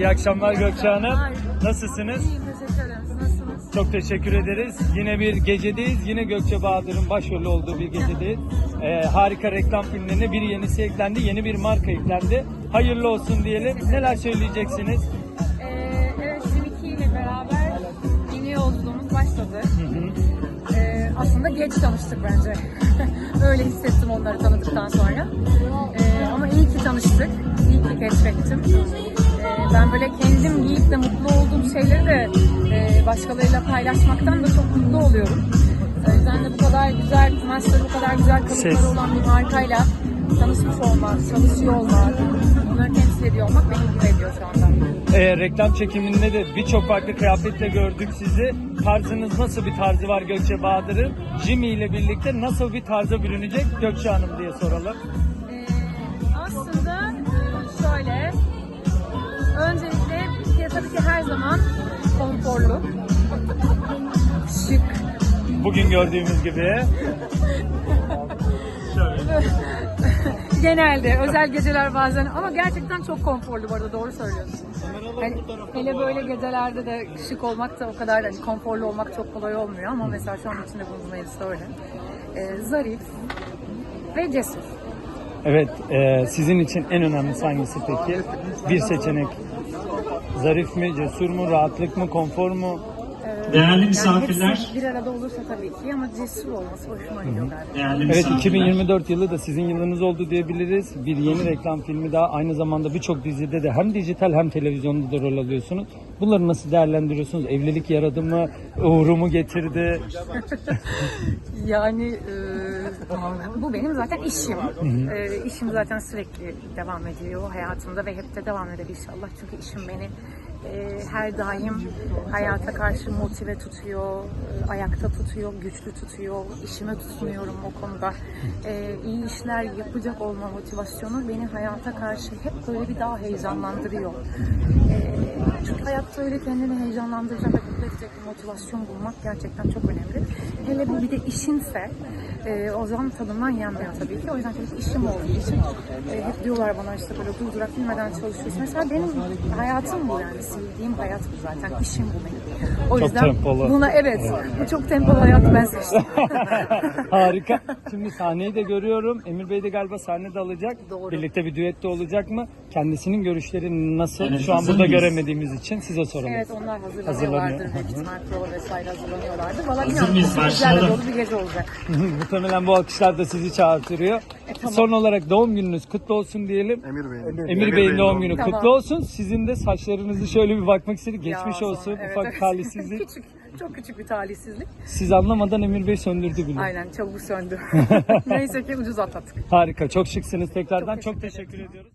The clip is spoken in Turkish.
İyi akşamlar Gökçe Hanım. Nasılsınız? İyiyim teşekkür ederim. Siz Nasılsınız? Çok teşekkür ederiz. Yine bir gecedeyiz. Yine Gökçe Bahadır'ın başrolü olduğu bir gecedeyiz. Ee, harika reklam filmlerine bir yenisi eklendi. Yeni bir marka eklendi. Hayırlı olsun diyelim. Neler söyleyeceksiniz? Ee, evet Simiki ile beraber yeni yolculuğumuz başladı. Ee, aslında geç tanıştık bence. Öyle hissettim onları tanıdıktan sonra. Ee, ama iyi ki tanıştık. İyi ki keşfettim. Ben böyle kendim giyip de mutlu olduğum şeyleri de e, başkalarıyla paylaşmaktan da çok mutlu oluyorum. O yüzden de bu kadar güzel kumaşları, bu kadar güzel kalıpları Ses. olan bir markayla tanışmış olmak, çalışıyor olmak, onları temsil ediyor olmak beni mutlu ediyor şu anda. Ee, reklam çekiminde de birçok farklı kıyafetle gördük sizi. Tarzınız nasıl bir tarzı var Gökçe Bahadır'ın? Jimmy ile birlikte nasıl bir tarza bürünecek Gökçe Hanım diye soralım. Her zaman konforlu, şık, Bugün gördüğümüz gibi. Şöyle. genelde özel geceler bazen ama gerçekten çok konforlu bu arada doğru söylüyorsun. Hani, hele böyle gecelerde de şık olmak da o kadar hani konforlu olmak çok kolay olmuyor ama mesela şu an içinde bulunduğum elbise öyle. Ee, zarif ve cesur. Evet, e, sizin için en önemlisi hangisi peki? Bir seçenek. Zarif mi, cesur mu, rahatlık mı, konfor mu? Ee, Değerli yani misafirler. hepsi bir arada olursa tabii ki ama cesur olması hoşuma gidiyor galiba. Değerli Evet, misafirler. 2024 yılı da sizin yılınız oldu diyebiliriz. Bir yeni reklam filmi daha. Aynı zamanda birçok dizide de hem dijital hem televizyonda da rol alıyorsunuz. Bunları nasıl değerlendiriyorsunuz? Evlilik yaradı mı? Uğru mu getirdi? Yani e, bu benim zaten işim. E, işim zaten sürekli devam ediyor hayatımda ve hep de devam eder inşallah. Çünkü işim beni e, her daim hayata karşı motive tutuyor, e, ayakta tutuyor, güçlü tutuyor. İşime tutunuyorum o konuda. E, iyi işler yapacak olma motivasyonu beni hayata karşı hep böyle bir daha heyecanlandırıyor. E, çünkü hayatta öyle kendini heyecanlandıracak ve mutlu edecek bir motivasyon bulmak gerçekten çok önemli. Hele bu bir de işinse e, o zaman tadından yenmiyor tabii ki. O yüzden tabii işim olduğu için e, hep diyorlar bana işte böyle durdurak bilmeden çalışıyorsun. Mesela benim hayatım bu yani. Sevdiğim hayat bu zaten. İşim bu benim. O Çok yüzden tempolu. buna evet, bu çok tempolu hayatı ben seçtim. Harika. Şimdi sahneyi de görüyorum. Emir Bey de galiba sahnede alacak. Doğru. Birlikte bir düet de olacak mı? Kendisinin görüşleri nasıl? Evet, Şu an burada mıyız? göremediğimiz için size soralım. evet onlar hazırlanıyorlardır. Hazırlanıyor. Büyük ihtimal prova vesaire hazırlanıyorlardır. Valla bilmiyorum. Başlayalım. dolu bir gece olacak. Muhtemelen bu alkışlar da sizi çağırtırıyor. E, tamam. Son olarak doğum gününüz kutlu olsun diyelim. Emir Bey'in. Emir, Bey'in doğum günü Tamam. kutlu olsun. Sizin de saçlarınızı şöyle bir bakmak istedik. Geçmiş Ya, olsun. evet, Ufak evet. talihsizlik. küçük, çok küçük bir talihsizlik. Siz anlamadan Emir Bey söndürdü bile. Aynen çabuk söndü. Neyse ki ucuz atlattık. Harika. Çok şıksınız tekrardan. Çok Çok teşekkür teşekkür ediyoruz.